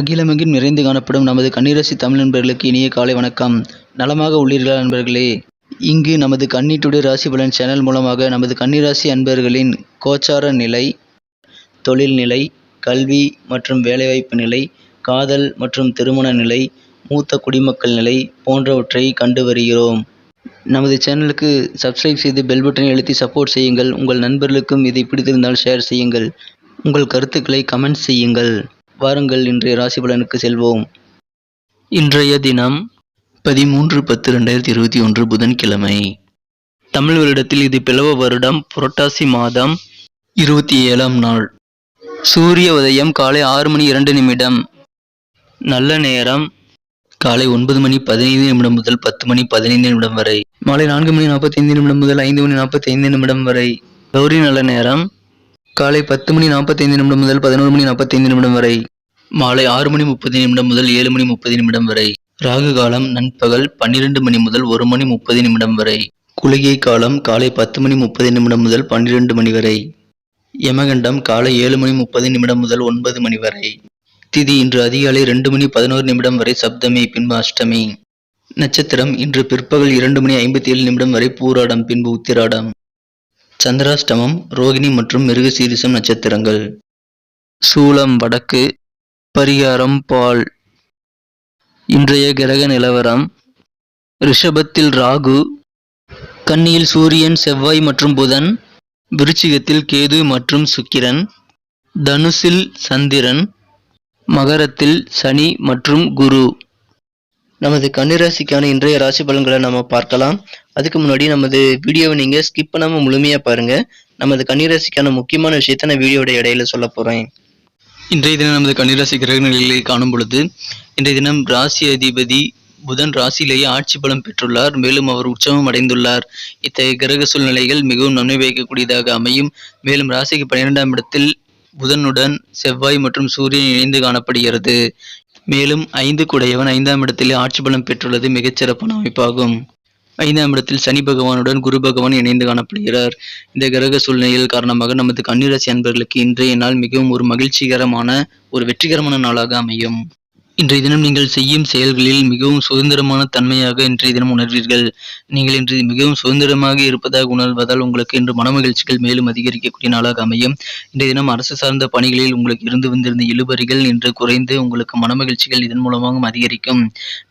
அகிலமெங்கும் நிறைந்து காணப்படும் நமது கண்ணீரசி தமிழ் நண்பர்களுக்கு இனிய காலை வணக்கம். நலமாக உள்ளீர்களா நண்பர்களே? இங்கு நமது கண்ணீட்டுடைய டுடே ராசி பலன் சேனல் மூலமாக நமது கன்னிராசி அன்பர்களின் கோச்சார நிலை தொழில் நிலை கல்வி மற்றும் வேலைவாய்ப்பு நிலை காதல் மற்றும் திருமண நிலை மூத்த குடிமக்கள் நிலை போன்றவற்றை கண்டு வருகிறோம். நமது சேனலுக்கு சப்ஸ்கிரைப் செய்து பெல் பட்டனை அழுத்தி சப்போர்ட் செய்யுங்கள். உங்கள் நண்பர்களுக்கும் இதை பிடித்திருந்தால் ஷேர் செய்யுங்கள். உங்கள் கருத்துக்களை கமெண்ட் செய்யுங்கள். வாருங்கள் இன்றைய ராசி பலனுக்கு செல்வோம். இன்றைய தினம் பதிமூன்று பத்து ரெண்டாயிரத்தி இருபத்தி ஒன்று புதன்கிழமை. தமிழ் வருடத்தில் இது பிளவ வருடம் புரட்டாசி மாதம் இருபத்தி ஏழாம் நாள். சூரிய உதயம் காலை ஆறு மணி இரண்டு நிமிடம். நல்ல நேரம் காலை ஒன்பது மணி பதினைந்து நிமிடம் முதல் பத்து மணி பதினைந்து நிமிடம் வரை. மாலை நான்கு மணி நாற்பத்தைந்து நிமிடம் முதல் ஐந்து மணி நாற்பத்தைந்து நிமிடம் வரை. கௌரி நல்ல நேரம். காலை பத்து மணி நாற்பத்தைந்து நிமிடம் முதல் பதினோரு மணி நாற்பத்தைந்து நிமிடம் வரை. மாலை ஆறு மணி முப்பது நிமிடம் முதல் ஏழு மணி முப்பது நிமிடம் வரை. ராகு காலம் நண்பகல் பன்னிரண்டு மணி முதல் ஒரு மணி முப்பது நிமிடம் வரை. குளிகை காலம் காலை பத்து மணி முப்பது நிமிடம் முதல் பன்னிரண்டு மணி வரை. யமகண்டம் காலை ஏழு மணி முப்பது நிமிடம் முதல் ஒன்பது மணி வரை. திதி இன்று அதிகாலை ரெண்டு மணி பதினோரு நிமிடம் வரை சப்தமி பின்பு அஷ்டமி நட்சத்திரம் இன்று பிற்பகல் இரண்டு மணி ஐம்பத்தி ஏழு நிமிடம் வரை பூராடம் பின்பு உத்திராடம். சந்திராஷ்டமம் ரோகிணி மற்றும் மிருகசீரிசம் நட்சத்திரங்கள். சூலம் வடக்கு பரிகாரம் பால். இன்றைய கிரக நிலவரம் ரிஷபத்தில் ராகு கன்னியில் சூரியன் செவ்வாய் மற்றும் புதன் விருச்சிகத்தில் கேது மற்றும் சுக்கிரன் தனுசில் சந்திரன் மகரத்தில் சனி மற்றும் குரு. நமது கன்னிராசிக்கான இன்றைய ராசி பலன்களை நம்ம பார்க்கலாம். அதுக்கு முன்னாடி நமது வீடியோவை நீங்கள் ஸ்கிப் பண்ணாமல் முழுமையாக பாருங்கள் நமது கன்னிராசிக்கான முக்கியமான விஷயத்த நான் வீடியோட இடையில சொல்ல போகிறேன் இன்றைய தினம் நமது கன்னிராசி கிரக நிலைகளை காணும் பொழுது இன்றைய தினம் ராசி அதிபதி புதன் ராசியிலேயே ஆட்சி பலம் பெற்றுள்ளார். மேலும் அவர் உற்சவம் அடைந்துள்ளார். இத்தகைய கிரக சூழ்நிலைகள் மிகவும் நன்மை வைக்கக்கூடியதாக அமையும். மேலும் ராசிக்கு பன்னிரெண்டாம் இடத்தில் புதனுடன் செவ்வாய் மற்றும் சூரியன் இணைந்து காணப்படுகிறது. மேலும் ஐந்து குடையவன் ஐந்தாம் இடத்திலே ஆட்சி பலம் பெற்றுள்ளது மிகச்சிறப்பான அமைப்பாகும். ஐந்தாம் இடத்தில் சனி பகவானுடன் குரு பகவான் இணைந்து காணப்படுகிறார். இந்த கிரக சூழ்நிலையில் காரணமாக நமது கன்னிராசி அன்பர்களுக்கு இன்றைய நாள் மிகவும் ஒரு மகிழ்ச்சிகரமான ஒரு வெற்றிகரமான நாளாக அமையும். இன்றைய தினம் நீங்கள் செய்யும் செயல்களில் மிகவும் சுதந்திரமான தன்மையாக இன்றைய தினம் உணர்வீர்கள். நீங்கள் இன்று மிகவும் சுதந்திரமாக இருப்பதாக உணர்வதால் உங்களுக்கு இன்று மனமகிழ்ச்சிகள் மேலும் அதிகரிக்கக்கூடிய நாளாக அமையும். இன்றைய தினம் அரசு சார்ந்த பணிகளில் உங்களுக்கு இருந்து வந்திருந்த இழுபறிகள் இன்று குறைந்து உங்களுக்கு மனமகிழ்ச்சிகள் இதன் மூலமாகவும் அதிகரிக்கும்.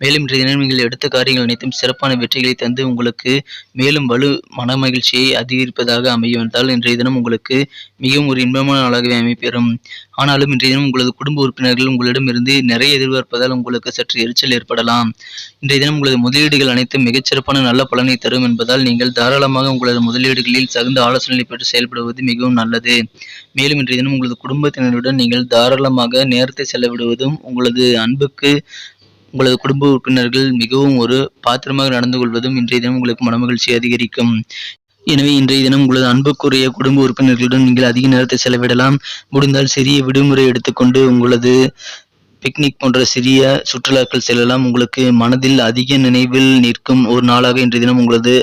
மேலும் இன்றைய தினம் நீங்கள் எடுத்த காரியங்கள் அனைத்தும் சிறப்பான வெற்றிகளை தந்து உங்களுக்கு மேலும் வலு மனமகிழ்ச்சியை அதிகரிப்பதாக அமையும் என்றால் இன்றைய தினம் உங்களுக்கு மிகவும் ஒரு இன்பமான நாளாகவே அமைப்பெறும் ஆனாலும் இன்றைய தினம் உங்களது குடும்ப உறுப்பினர்கள் உங்களிடமிருந்து நிறைய எதிர்பார்ப்பதால் உங்களுக்கு சற்று எரிச்சல் ஏற்படலாம். இன்றைய தினம் உங்களது முதலீடுகள் அனைத்தும் மிகச்சிறப்பான நல்ல பலனை தரும் என்பதால் நீங்கள் தாராளமாக உங்களது முதலீடுகளில் தகுந்த ஆலோசனை பெற்று செயல்படுவது மிகவும் நல்லது. மேலும் இன்றைய தினம் உங்களது குடும்பத்தினருடன் நீங்கள் தாராளமாக நேரத்தை செலவிடுவதும் உங்களது அன்புக்கு உங்களது குடும்ப உறுப்பினர்கள் மிகவும் ஒரு பாத்திரமாக நடந்து கொள்வதும் இன்றைய தினம் உங்களுக்கு மனமகிழ்ச்சி அதிகரிக்கும். எனவே இன்றைய தினம் உங்களது அன்புக்குரிய குடும்ப உறுப்பினர்களுடன் நீங்கள் அதிக நேரத்தை செலவிடலாம். முடிந்தால் சிறிய விடுமுறை எடுத்துக்கொண்டு உங்களது பிக்னிக் போன்ற சிறிய சுற்றுலாக்கள் செல்லலாம். உங்களுக்கு மனதில் அதிக நினைவில் நிற்கும் ஒரு நாளாக இன்றைய தினம் உங்களது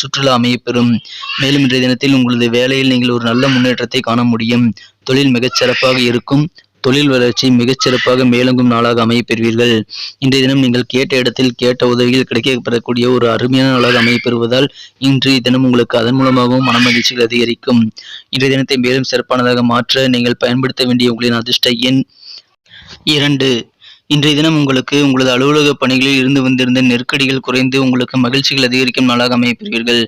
சுற்றுலா அமையப்பெறும் மேலும் இன்றைய தினத்தில் உங்களது வேலையில் நீங்கள் ஒரு நல்ல முன்னேற்றத்தை காண முடியும். தொழில் மிகச்சிறப்பாக இருக்கும். தொழில் வளர்ச்சி மிகச்சிறப்பாக மேலோங்கும் நாளாக அமையப்பெறுவீர்கள் இன்றைய தினம் நீங்கள் கேட்ட இடத்தில் கேட்ட உதவிகள் கிடைக்கப்பெறக்கூடிய ஒரு அருமையான நாளாக அமையப்பெறுவதால் இன்றைய தினம் உங்களுக்கு அதன் மூலமாகவும் மனமகிழ்ச்சிகள் அதிகரிக்கும். இன்றைய தினத்தை மேலும் சிறப்பானதாக மாற்ற நீங்கள் பயன்படுத்த வேண்டிய உங்களின் அதிர்ஷ்ட எண் இரண்டு இன்றைய தினம் உங்களுக்கு உங்களது அலுவலக பணிகளில் இருந்து வந்திருந்த நெருக்கடிகள் குறைந்து உங்களுக்கு மகிழ்ச்சிகள் அதிகரிக்கும் நாளாக அமையப்பெறுவீர்கள்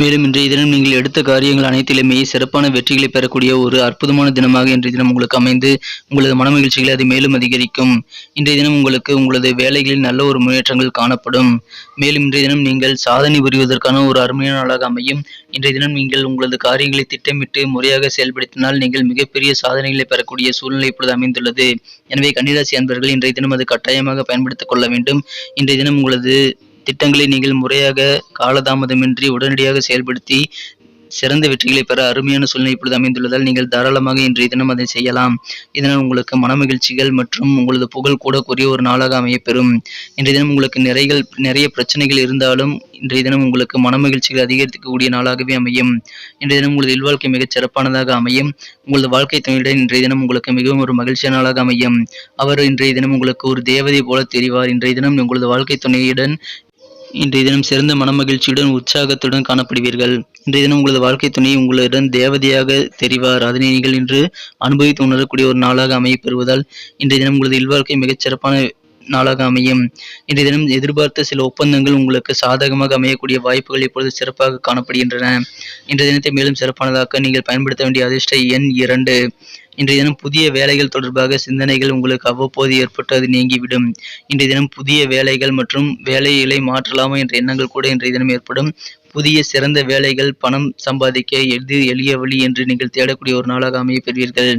மேலும் இன்றைய தினம் நீங்கள் எடுத்த காரியங்கள் அனைத்திலுமே சிறப்பான வெற்றிகளை பெறக்கூடிய ஒரு அற்புதமான தினமாக இன்றைய தினம் உங்களுக்கு அமைந்து உங்களது மனமகிழ்ச்சிகளை அது மேலும் அதிகரிக்கும். இன்றைய தினம் உங்களுக்கு உங்களது வேலைகளில் நல்ல ஒரு முன்னேற்றங்கள் காணப்படும். மேலும் இன்றைய தினம் நீங்கள் சாதனை புரிவதற்கான ஒரு அருமையான நாளாக அமையும். இன்றைய தினம் நீங்கள் உங்களது காரியங்களை திட்டமிட்டு முறையாக செயல்படுத்தினால் நீங்கள் மிகப்பெரிய சாதனைகளை பெறக்கூடிய சூழ்நிலை இப்பொழுது அமைந்துள்ளது. எனவே கன்னிராசி அன்பர்கள் இன்றைய தினம் அது கட்டாயமாக பயன்படுத்திக் கொள்ள வேண்டும். இன்றைய தினம் உங்களது திட்டங்களை நீங்கள் முறையாக காலதாமதமின்றி உடனடியாக செயல்படுத்தி சிறந்த வெற்றிகளை பெற அருமையான சூழ்நிலை இப்பொழுது அமைந்துள்ளதால் நீங்கள் தாராளமாக இன்றைய தினம் அதை செய்யலாம். இதனால் உங்களுக்கு மனமகிழ்ச்சிகள் மற்றும் உங்களது புகழ் கூட கூறிய ஒரு நாளாக அமையப்பெறும். இன்றைய தினம் உங்களுக்கு நிறைகள் நிறைய பிரச்சனைகள் இருந்தாலும் இன்றைய தினம் உங்களுக்கு மனமகிழ்ச்சிகள் அதிகரிக்கக்கூடிய நாளாகவே அமையும். இன்றைய தினம் உங்களது இல்வாழ்க்கை மிகச் சிறப்பானதாக அமையும். உங்களது வாழ்க்கை துணையுடன் இன்றைய தினம் உங்களுக்கு மிகவும் ஒரு மகிழ்ச்சியான நாளாக அமையும். அவர் இன்றைய தினம் உங்களுக்கு ஒரு தேவதை போல தெரிவார். இன்றைய தினம் உங்களது வாழ்க்கை துணையுடன் இன்றைய தினம் சிறந்த மனமகிழ்ச்சியுடன் உற்சாகத்துடன் காணப்படுவீர்கள். இன்றைய தினம் உங்களது வாழ்க்கை துணை உங்களுடன் தேவதையாக தெரிவார். அதனை நீங்கள் இன்று அனுபவித்து உணரக்கூடிய ஒரு நாளாக அமைய பெறுவதால் இன்றைய தினம் உங்களது இல்வாழ்க்கை மிகச் சிறப்பான நாளாக அமையும். இன்றைய தினம் எதிர்பார்த்த சில ஒப்பந்தங்கள் உங்களுக்கு சாதகமாக அமையக்கூடிய வாய்ப்புகள் இப்பொழுது சிறப்பாக காணப்படுகின்றன. இன்றைய தினத்தை மேலும் சிறப்பானதாக்க நீங்கள் பயன்படுத்த வேண்டிய அதிர்ஷ்ட எண் இரண்டு. இன்றைய தினம் புதிய வேலைகள் தொடர்பாக சிந்தனைகள் உங்களுக்கு அவ்வப்போது ஏற்பட்டு அது நீங்கிவிடும். இன்றைய தினம் புதிய வேலைகள் மற்றும் வேலைகளை மாற்றலாமா என்ற எண்ணங்கள் கூட இன்றைய தினம் ஏற்படும். புதிய சிறந்த வேலைகள் பணம் சம்பாதிக்க எது எளிய வழி என்று நீங்கள் தேடக்கூடிய ஒரு நாளாக அமைய பெறுவீர்கள்.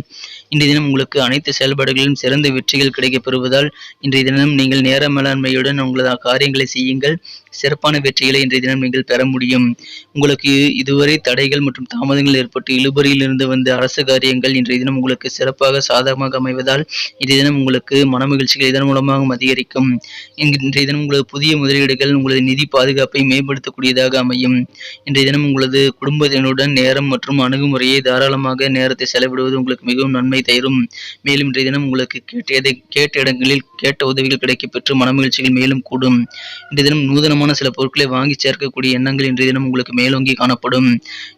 இன்றைய தினம் உங்களுக்கு அனைத்து செயல்பாடுகளிலும் சிறந்த வெற்றிகள் கிடைக்கப் பெறுவதால் இன்றைய தினம் நீங்கள் நேர மேலாண்மையுடன் உங்களது காரியங்களை செய்யுங்கள். சிறப்பான வெற்றிகளை இன்றைய தினம் நீங்கள் பெற முடியும். உங்களுக்கு இதுவரை தடைகள் மற்றும் தாமதங்கள் ஏற்பட்டு இழுபறியில் இருந்து வந்த அரசு காரியங்கள் இன்றைய தினம் உங்களுக்கு சிறப்பாக சாதகமாக அமைவதால் இன்றைய தினம் உங்களுக்கு மனமகிழ்ச்சிகள் இதன் மூலமாகவும் அதிகரிக்கும். இன்றைய தினம் உங்களது புதிய முதலீடுகள் உங்களது நிதி பாதுகாப்பை மேம்படுத்தக்கூடியதாக அமையும். இன்றைய தினம் உங்களது குடும்பத்தினருடன் நேரம் மற்றும் அணுகுமுறையை தாராளமாக நேரத்தை செலவிடுவது உங்களுக்கு மிகவும் நன்மை தரும் மேலும் இன்றைய தினம் உங்களுக்கு கேட்ட கேட்ட இடங்களில் கேட்ட உதவிகள் கிடைக்கப்பெற்று மனமகிழ்ச்சிகள் மேலும் கூடும். இன்றைய தினம் நூதனமான சில பொருட்களை வாங்கி சேர்க்கக்கூடிய எண்ணங்கள் இன்றைய தினம் உங்களுக்கு மேலோங்கி காணப்படும்.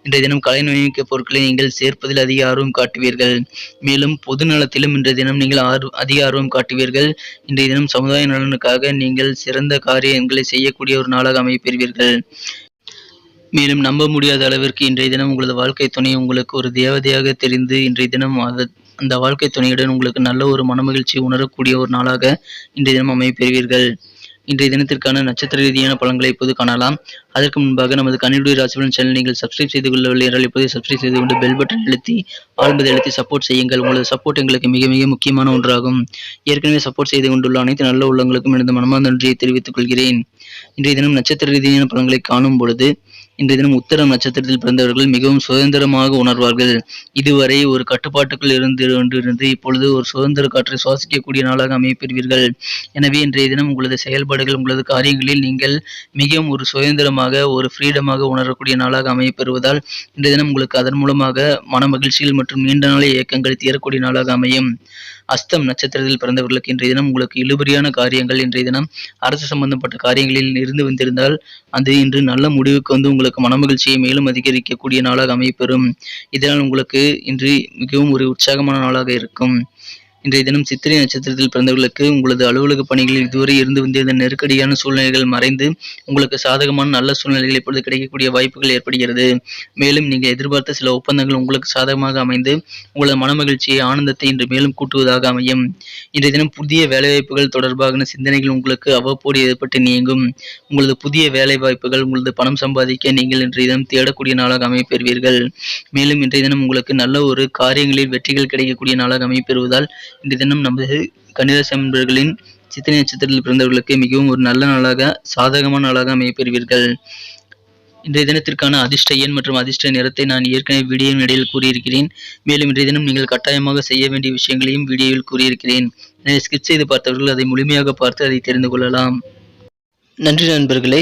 இன்றைய தினம் கலை நுழைக்க பொருட்களை நீங்கள் சேர்ப்பதில் அதிக ஆர்வம் காட்டுவீர்கள். மேலும் பொது நலத்திலும் இன்றைய தினம் நீங்கள் ஆர்வ அதிக ஆர்வம் காட்டுவீர்கள். இன்றைய தினம் சமுதாய நலனுக்காக நீங்கள் சிறந்த காரியங்களை செய்யக்கூடிய ஒரு நாளாக அமைப்பெறுவீர்கள் மேலும் நம்ப முடியாத அளவிற்கு இன்றைய தினம் உங்களது வாழ்க்கை துணை உங்களுக்கு ஒரு தேவதையாக தெரிந்து இன்றைய தினம் அந்த வாழ்க்கை துணையுடன் உங்களுக்கு நல்ல ஒரு மனமகிழ்ச்சி உணரக்கூடிய ஒரு நாளாக இன்றைய தினம் அமைப்பெறுவீர்கள் இன்றைய தினத்திற்கான நட்சத்திர ரீதியான பலன்களை இப்போது காணலாம். அதற்கு முன்பாக நமது கணிடுடைய ராசிபலன் சேனல் நீங்கள் சப்ஸ்கிரைப் செய்து கொள்ளவில்லை என்றால் இப்போது சப்ஸ்கிரைப் செய்து கொண்டு பெல் பட்டன் அழுத்தி ஆழ்ந்ததை அழுத்தி சப்போர்ட் செய்யுங்கள். உங்களது சப்போர்ட் எங்களுக்கு மிக மிக முக்கியமான ஒன்றாகும். ஏற்கனவே சப்போர்ட் செய்து கொண்டுள்ள அனைத்து நல்ல உள்ளங்களுக்கும் எனது மனமார்ந்த நன்றியை தெரிவித்துக் கொள்கிறேன். இன்றைய தினம் நட்சத்திர ரீதியான பலன்களை காணும் பொழுது இன்றைய தினம் உத்தரம் நட்சத்திரத்தில் பிறந்தவர்கள் மிகவும் சுதந்திரமாக உணர்வார்கள். இதுவரை ஒரு கட்டுப்பாட்டுக்குள் இருந்து கொண்டிருந்து இப்பொழுது ஒரு சுதந்திர காற்றை சுவாசிக்கக்கூடிய நாளாக அமையப்பெறுவீர்கள் எனவே இன்றைய தினம் உங்களது செயல்பாடு செயல்பாடுகள் உங்களது காரியங்களில் நீங்கள் மிகவும் ஒரு சுதந்திரமாக ஒரு ஃப்ரீடமாக உணரக்கூடிய நாளாக அமையப்பெறுவதால் இன்றைய தினம் உங்களுக்கு அதன் மூலமாக மன மகிழ்ச்சிகள் மற்றும் நீண்ட நாள இயக்கங்கள் தீரக்கூடிய நாளாக அமையும். அஸ்தம் நட்சத்திரத்தில் பிறந்தவர்களுக்கு இன்றைய தினம் உங்களுக்கு இழுபறியான காரியங்கள். இன்றைய தினம் அரசு சம்பந்தப்பட்ட காரியங்களில் இருந்து வந்திருந்தால் அது இன்று நல்ல முடிவுக்கு வந்து உங்களுக்கு மனமகிழ்ச்சியை மேலும் அதிகரிக்கக்கூடிய நாளாக அமையப்பெறும். இதனால் உங்களுக்கு இன்று மிகவும் ஒரு உற்சாகமான நாளாக இருக்கும். இன்றைய தினம் சித்திரை நட்சத்திரத்தில் பிறந்தவர்களுக்கு உங்களது அலுவலக பணிகளில் இதுவரை இருந்து வந்திருந்த நெருக்கடியான சூழ்நிலைகள் மறைந்து உங்களுக்கு சாதகமான நல்ல சூழ்நிலைகள் இப்பொழுது கிடைக்கக்கூடிய வாய்ப்புகள் ஏற்படுகிறது. மேலும் நீங்கள் எதிர்பார்த்த சில ஒப்பந்தங்கள் உங்களுக்கு சாதகமாக அமைந்து உங்களது மனமகிழ்ச்சியை ஆனந்தத்தை இன்று மேலும் கூட்டுவதாக அமையும். இன்றைய தினம் புதிய வேலைவாய்ப்புகள் தொடர்பான சிந்தனைகள் உங்களுக்கு அவ்வப்போது ஏற்பட்டு நீங்கும். உங்களது புதிய வேலைவாய்ப்புகள் உங்களது பணம் சம்பாதிக்க நீங்கள் இன்றைய தினம் தேடக்கூடிய நாளாக அமைப்பெறுவீர்கள். மேலும் இன்றைய தினம் உங்களுக்கு நல்ல ஒரு காரியங்களில் வெற்றிகள் கிடைக்கக்கூடிய நாளாக அமைப்பெறுவதால் இன்று தினம் நமது கன்னிராசி அன்பர்களின் சித்திரை நட்சத்திரத்தில் பிறந்தவர்களுக்கு மிகவும் ஒரு நல்ல நாளாக சாதகமான நாளாக அமையப்பெறுவீர்கள். இன்றைய தினத்திற்கான அதிர்ஷ்ட எண் மற்றும் அதிர்ஷ்ட நிறத்தை நான் ஏற்கனவே வீடியோவின் இடையில் கூறியிருக்கிறேன். மேலும் இன்றைய தினம் நீங்கள் கட்டாயமாக செய்ய வேண்டிய விஷயங்களையும் வீடியோவில் கூறியிருக்கிறேன். எனவே ஸ்கிப் செய்து பார்த்தவர்கள் அதை முழுமையாக பார்த்து அதை தெரிந்து கொள்ளலாம். நன்றி நண்பர்களே.